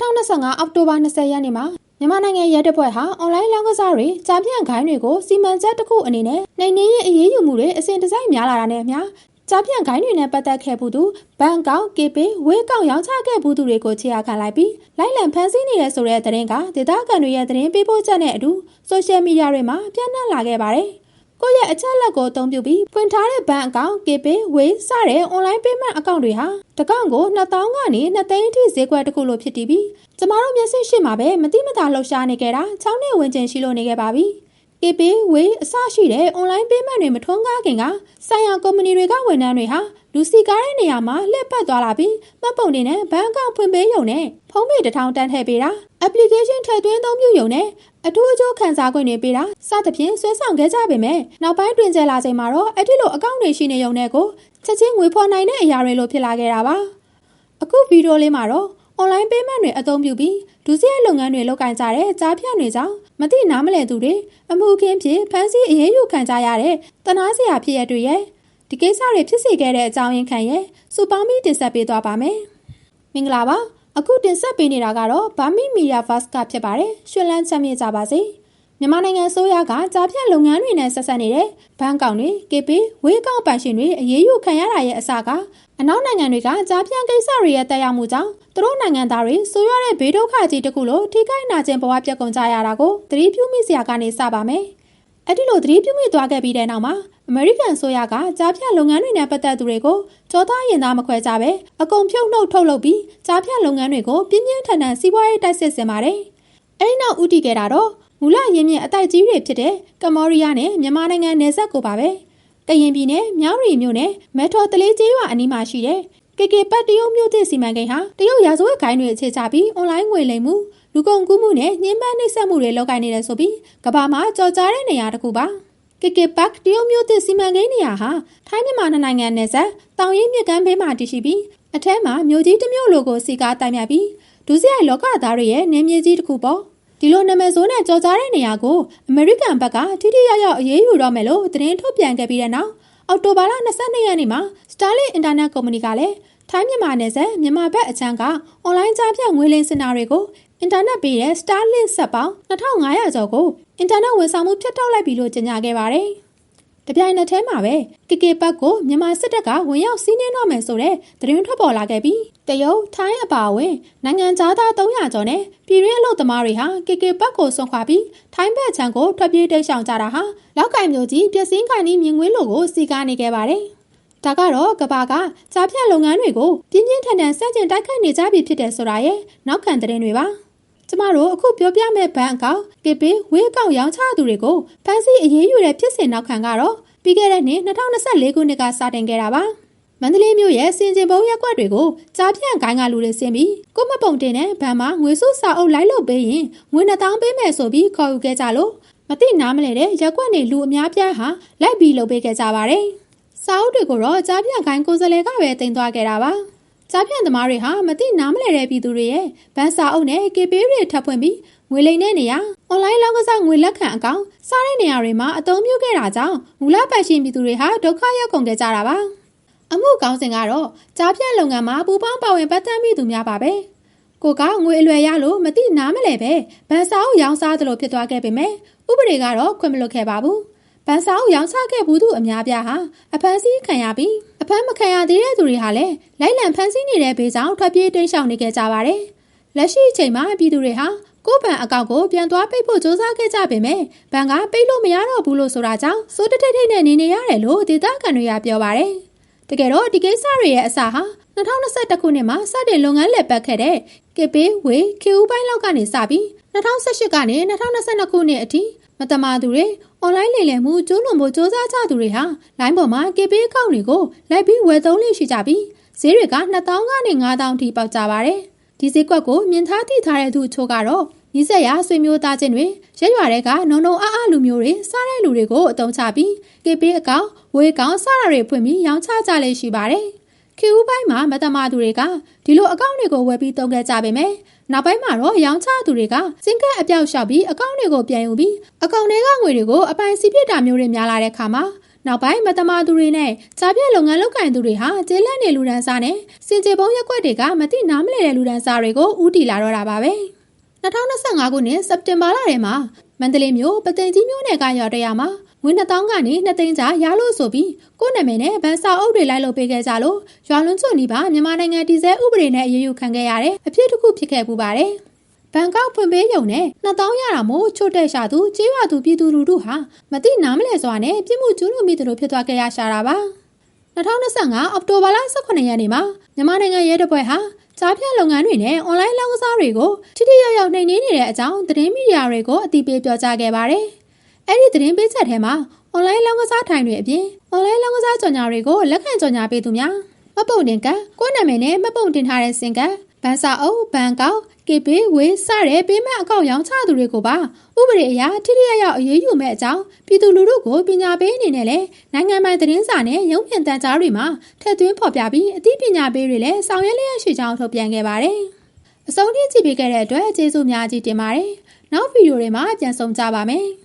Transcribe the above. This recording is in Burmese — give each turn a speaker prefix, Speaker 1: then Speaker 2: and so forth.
Speaker 1: 2025အောက်တိုဘာ20ရက်နေ့မှာမြန်မာနိုင်ငံရဲတပ်ဖွဲ့ဟာအွန်လိုင်းလောင်းကစားတွေကြားပြန့်ခိုင်းတွေကိုစီမံချက်တစ်ခုအနေနဲ့နိုင်နေရင်အရေးယူမှုတွေအစဉ်တစိုက်များလာတာနဲ့အမျှကြားပြန့်ခိုင်းတွေနဲ့ပတ်သက်ခဲ့ဘူးသူဘန်ကောက်ကေပေဝေးကောက်ရောင်းချခဲ့ဘူးသူတွေကိုခြေရာခံလိုက်ပြီးလိုက်လံဖမ်းဆီးနေတဲ့ဆိုတဲ့သတင်းကဒေသခံတွေရဲ့သတင်းပေးပို့ချက်နဲ့အတူဆိုရှယ်မီဒီယာတွေမှာပြန့်နှံ့လာခဲ့ပါတယ် ကိုယ့်ရဲ့အချက်လက်ကိုအသုံးပြုပြီးဖွင့်ထားတဲ့ဘဏ်အကောင့် KPay Way စတဲ့ online payment အကောင့်တွေဟာတကောင်ကို2000ကနေ2သိန်းအထိဈေးကွက်တစ်ခုလိုဖြစ်တည်ပြီးကျမတို့မျက်စိရှိမှာပဲမတိမတာလှုပ်ရှားနေကြတာ6နှစ်ဝင်ကျင်ရှိလို့နေခဲ့ပါပြီ။ KPay Way အစရှိတဲ့ online payment တွေမထွန်းကားခင်ကဆိုင်ရာကုမ္ပဏီတွေကဝန်ထမ်းတွေဟာလူစီကားတဲ့နေရာမှာလှည့်ပတ်သွားလာပြီးမှတ်ပုံတွေနဲ့ဘဏ်အကောင့်ဖွင့်ပေးရုံနဲ့ဖုန်းပေတစ်ထောင်တန်းထည့်ပေးတာ application ထည့်သွင်းအသုံးပြုရုံနဲ့အထူးအကျိုးခံစား권တွေပေးတာစသဖြင့်ဆွဲဆောင်ခဲ့ကြပေမဲ့နောက်ပိုင်းတွင်ကျလာချိန်မှာတော့အဲ့ဒီလိုအကောင့်တွေရှိနေရုံနဲ့ကိုချက်ချင်းငွေဖော်နိုင်တဲ့အရာတွေလိုဖြစ်လာခဲ့တာပါအခုဗီဒီယိုလေးမှာတော့ online payment တွေအသုံးပြုပြီးဒုစရိုက်လုပ်ငန်းတွေလုပ်ကိုင်ကြတဲ့ကြားဖြတ်တွေကြောင့်မသိနားမလည်သူတွေအမှုခင်းဖြစ်ဖမ်းဆီးအရေးယူခံကြရတဲ့တနာစရာဖြစ်ရတွေရဲ့ဒီကိစ္စတွေဖြစ်စေခဲ့တဲ့အကြောင်းရင်းခံရဲ့စူပေါင်းပြီးတင်ဆက်ပေးသွားပါမယ်မင်္ဂလာပါအခုတင်ဆက်ပေးနေတာကတော့ဗာမီမီဒီယာဗတ်ကဖြစ်ပါတယ်။ရှင်လန်းချမ်းမြေ့ကြပါစေ။ မြန်မာနိုင်ငံအစိုးရကကြားဖြတ်လုပ်ငန်းတွေနဲ့ဆက်ဆက်နေတဲ့ဘဏ်ကောင်တွေ KP ဝေးကောက်ပိုင်ရှင်တွေအရေးယူခံရတာရဲ့အစကအနောက်နိုင်ငံတွေကကြားဖြတ်ကိစ္စတွေရဲ့တက်ရောက်မှုကြောင့်သူတို့နိုင်ငံသားတွေဆိုးရွားတဲ့ဘေးဒုက္ခကြီးတစ်ခုလိုထိခိုက်နာကျင်ဘဝပြက်ကုန်ကြရတာကိုသတိပြုမိစရာကနေစပါမယ်။အဲ့ဒီလိုသတိပြုမိသွားခဲ့ပြီးတဲ့နောက်မှာအမေရိကန်ဆိုရကကြားဖြတ်လုပ်ငန်းတွေနဲ့ပတ်သက်သူတွေကိုကြောသားရင်သားမခွဲကြပဲအကုန်ဖြုတ်နှုတ်ထုတ်လုပ်ပြီးကြားဖြတ်လုပ်ငန်းတွေကိုပြင်းပြင်းထန်ထန်စီးပွားရေးတိုက်စစ်ဆင်ပါတယ်။အဲဒီနောက်ဥတီခဲ့တာတော့ မူလရင်းမြစ်အတိုက်ကြီးတွေဖြစ်တဲ့ကမော်ရီးယားနဲ့မြန်မာနိုင်ငံနယ်စပ်ကိုပါပဲ။ကရင်ပြည်နယ်မြောက်ရီမြို့နယ်မဲထော်တလေးကျေးရွာအနီးမှာရှိတဲ့ကေကေပတ်တရုတ်မြို့သစ်စီမံကိန်းဟာတရုတ်ရာဇဝတ်ဂိုင်းတွေအခြေချပြီးအွန်လိုင်းငွေလိမ်မှုလူကုန်ကူးမှုနဲ့ညှဉ်းပန်းနှိပ်စက်မှုတွေလုပ်ကိုင်နေတယ်ဆိုပြီးကမ္ဘာမှာကြော်ကြားတဲ့နေရာတစ်ခုပါ။ကေကေပတ်တရုတ်မြို့သစ်စီမံကိန်းနေရာဟာထိုင်းမြန်မာနှစ်နိုင်ငံနယ်စပ်တောင်ရင်မြစ်ကမ်းဘေးမှာတည်ရှိပြီးအထက်မှာမြို့ကြီးတစ်မြို့လိုကိုစီကားတိုင်မြပြီးဒုစရိုက်လောကသားတွေရဲ့နေမြေကြီးတစ်ခုပေါ့ ဒီလိုနာမည်ဆိုးနဲ့ကြော်ကြားတဲ့နေရာကိုအမေရိကန်ဘက်ကထိထိရောက်ရောက်အရေးယူတော့မယ်လို့သတင်းထုတ်ပြန်ခဲ့ပြီးတဲ့နောက်အောက်တိုဘာလ22ရက်နေ့မှာ Starlink Internet ကုမ္ပဏီကလည်းထိုင်းမြန်မာနယ်စပ်မြန်မာဘက်အချမ်းကအွန်လိုင်းကြားဖြတ်ငွေလိမ်စင်တာတွေကိုအင်တာနက်ပေးတဲ့ Starlink ဆက်ပေါင်း2500ကျော်ကိုအင်တာနက်ဝန်ဆောင်မှုဖြတ်တောက်လိုက်ပြီလို့ကြေညာခဲ့ပါတယ်။ တပြိုင်နက်တည်းမှာပဲကကေပတ်ကိုမြန်မာစစ်တပ်ကဝင်ရောက်စီးနင်းတော့မယ်ဆိုတဲ့သတင်းထွက်ပေါ်လာခဲ့ပြီးတရုတ်ထိုင်းအပါအဝင်နိုင်ငံသား300ကျော်နဲ့ပြည်ရင်းအလုပ်သမားတွေဟာကေကေပတ်ကိုဆွန့်ခွာပြီးထိုင်းဘက်ခြမ်းကိုထွက်ပြေးတိမ်းရှောင်ကြတာဟာလောက်ကင်မျိုးကြီးပျက်စီးခိုင်နှီးမြင်ကွင်းလိုကိုစီကားနေခဲ့ပါတယ်။ဒါကတော့ကဘာကကြားဖြတ်လုပ်ငန်းတွေကိုပြင်းပြင်းထန်ထန်စတင်တိုက်ခိုက်နေကြပြီဖြစ်တယ်ဆိုတာရဲ့နောက်ခံသတင်းတွေပါ။ ကျမတို့အခုပြောပြမဲ့ဘဏ်အကောင့်ကပေဝေးအကောင့်ရောင်းချသူတွေကိုဖမ်းဆီးအရေးယူတဲ့ဖြစ်စဉ်နောက်ခံကတော့ပြီးခဲ့တဲ့နှစ်2024ခုနှစ်ကစတင်ခဲ့တာပါမန္တလေးမြို့ရဲ့စင်ကျင်ဘုံရက်ွက်တွေကိုကြားဖြန့်ခိုင်းကလူတွေဆင်းပြီးကိုမပုံတင်တဲ့ဗန်မှာငွေစုစာအုပ်လိုက်လို့ပေးရင်ငွေ2000ပေးမယ်ဆိုပြီးခေါ်ယူခဲ့ကြလို့မသိနားမလဲတဲ့ရက်ွက်နေလူအများပြားဟာလိုက်ပြီးလုပ်ပေးခဲ့ကြပါတယ်။စာအုပ်တွေကိုတော့ကြားဖြန့်ခိုင်းကိုယ်စားလှယ်ကပဲတင်သွားခဲ့တာပါ။ ကြားဖြန့်သမားတွေဟာမသိနားမလည်တဲ့ပြည်သူတွေရဲ့ဗန်စာအုပ်နဲ့ KP တွေထပ်ဖွင့်ပြီးငွေလိမ်တဲ့နေရာအွန်လိုင်းလောင်းကစားငွေလက်ခံအကောင့်စားတဲ့နေရာတွေမှာအသုံးပြုခဲ့တာကြောင့်မူလပိုင်ရှင်ပြည်သူတွေဟာဒုက္ခရောက်ကုန်ခဲ့ကြတာပါအမှုကောင်းစဉ်ကတော့ကြားဖြန့်လုပ်ငန်းမှာပူပေါင်းပါဝင်ပတ်သက်မိသူများပါပဲကိုကငွေအလွယ်ရလို့မသိနားမလဲပဲဗန်စာအုပ်ရောင်းစားသလိုဖြစ်သွားခဲ့ပေမဲ့ဥပဒေကတော့ခွင့်မလွတ်ခဲ့ပါဘူးဗန်စာအုပ်ရောင်းချခဲ့ဘူးသူအများပြားဟာအဖမ်းဆီးခံရပြီးအ ဖမ်းမခံရသေးတဲ့သူတွေဟာလည်းလိုက်လံဖမ်းဆီးနေတဲ့ဘေးကြောင့်ထွက်ပြေးတိမ်းရှောင်နေကြကြပါတယ်။လက်ရှိအချိန်မှာပြည်သူတွေဟာကို့ဘဏ်အကောင့်ကိုပြန်သွားပိတ်ဖို့စ조사ခဲ့ကြပေမဲ့ဘဏ်ကပိတ်လို့မရတော့ဘူးလို့ဆိုတာကြောင့်စိုးတထိတ်ထိတ်နဲ့နေနေရတယ်လို့ဒေသခံတွေကပြောပါတယ်။တကယ်တော့ဒီကိစ္စတွေရဲ့အစဟာ2021ခုနှစ်မှာစတင်လုပ်ငန်းလည်ပတ်ခဲ့တဲ့ KP ဝေ KU ပိုင်းလောက်ကနေစပြီး2018ကနေ2022ခုနှစ်အထိမတမာသူတွေ အွန်လိုင်းလိမ်လည်မှုကျိုးလွန်ဖို့စ조사ကြသူတွေဟာ လိုင်းပေါ်မှာ KP အကောင့်တွေကိုလိုက်ပြီးဝယ်သုံးလေးရှိကြပြီးဈေးတွေက2000ကနေ9000ထိပေါက်ကြပါတယ်ဒီဈေးကွက်ကိုမြင်ထားသိထားတဲ့သူအချို့ကတော့နီးစက်ရဆွေမျိုးသားချင်းတွေရက်ရွာတွေကနုံနုံအားအားလူမျိုးတွေစားတဲ့လူတွေကိုအတုံးချပြီး KP အကောင့်ဝေကောင်စတာတွေဖွင့်ပြီးရောင်းချကြလေရှိပါတယ် ခေဦးပိုင်းမှာမတမာသူတွေကဒီလိုအကောင့်တွေကိုဝယ်ပြီးတုံးခဲ့ကြပေမဲ့နောက်ပိုင်းမှာတော့ရောင်းချသူတွေကစင်ကက်အပြောက်လျှောက်ပြီးအကောင့်တွေကိုပြန်ယူပြီးအကောင့်တွေကငွေတွေကိုအပိုင်စီပြစ်တာမျိုးတွေများလာတဲ့အခါမှာနောက်ပိုင်းမတမာသူတွေနဲ့ကြားပြလုပ်ငန်းလုပ်ကိုင်သူတွေဟာကျေးလက်နေလူဒန်းစားနဲ့စင်ကြေပုံးရက်ွက်တွေကမတိနားမလဲတဲ့လူဒန်းစားတွေကိုဥတီလာတော့တာပါပဲ2025ခုနှစ်စက်တင်ဘာလထဲမှာမန္တလေးမြို့ပသိမ်ကြီးမြို့နယ်ကရွာတရမှာ ငွေ2000ကနေ2သိန်းကြားရလို့ဆိုပြီးကိုယ့်နာမည်နဲ့ဗန်စာအုပ်တွေလိုက်လုပ်ပေးခဲ့ကြလို့ရွာလွန်ချွန်နီပါမြန်မာနိုင်ငံတည်ဆဲဥပဒေနဲ့အရေးယူခံခဲ့ရတဲ့အဖြစ်တစ်ခုဖြစ်ခဲ့ပူပါတယ်။ဘန်ကောက်ဖွင့်ပေးရုံနဲ့2000ရတာမို့ချို့တဲ့ရှာသူကြေးရွာသူပြည်သူလူထုဟာမသိနားမလဲစွာနဲ့ပြစ်မှုကျူးလွန်မိသူတို့ဖြစ်သွားခဲ့ရရှာတာပါ။2025အောက်တိုဘာလ18ရက်နေ့မှာမြန်မာနိုင်ငံရဲတပ်ဖွဲ့ဟာကြားဖြတ်လုပ်ငန်းတွေနဲ့အွန်လိုင်းလောင်းကစားတွေကိုထိထိရောက်ရောက်နှိမ်နင်းနေတဲ့အကြောင်းသတင်းမီဒီယာတွေကိုအသိပေးပြောကြားခဲ့ပါတယ်။ အဲ့ဒီသတင်းပေးချက်ထဲမှာအွန်လိုင်းလောင်းကစားထိုင်တွေအပြင်အွန်လိုင်းလောင်းကစားကြော်ညာတွေကိုလက်ခံကြော်ညာပေးသူများမပုံတင်ကကိုယ့်နာမည်နဲ့မပုံတင်ထားတဲ့စင်ကဘန်စာအုပ်ဘန်ကောက်ကေပေဝေးစတဲ့ပေးမဲ့အကောင့်ရောင်းချသူတွေကိုပါဥပဒေအရထိထိရောက်ရောက်အရေးယူမဲ့အကြောင်းပြည်သူလူထုကိုပညာပေးအနေနဲ့လည်းနိုင်ငံပိုင်သတင်းစာနဲ့ရုံးပြန်တန်းကြားတွေမှာထည့်သွင်းဖော်ပြပြီးအသိပညာပေးတွေလည်းဆောင်ရွက်လျက်ရှိကြောင်းထုတ်ပြန်ခဲ့ပါတယ်။အဆုံးထိကြည့်ပေးခဲ့တဲ့အတွက်ကျေးဇူးများကြီးတင်ပါတယ်။နောက်ဗီဒီယိုတွေမှာပြန်ဆောင်ကြပါမယ်။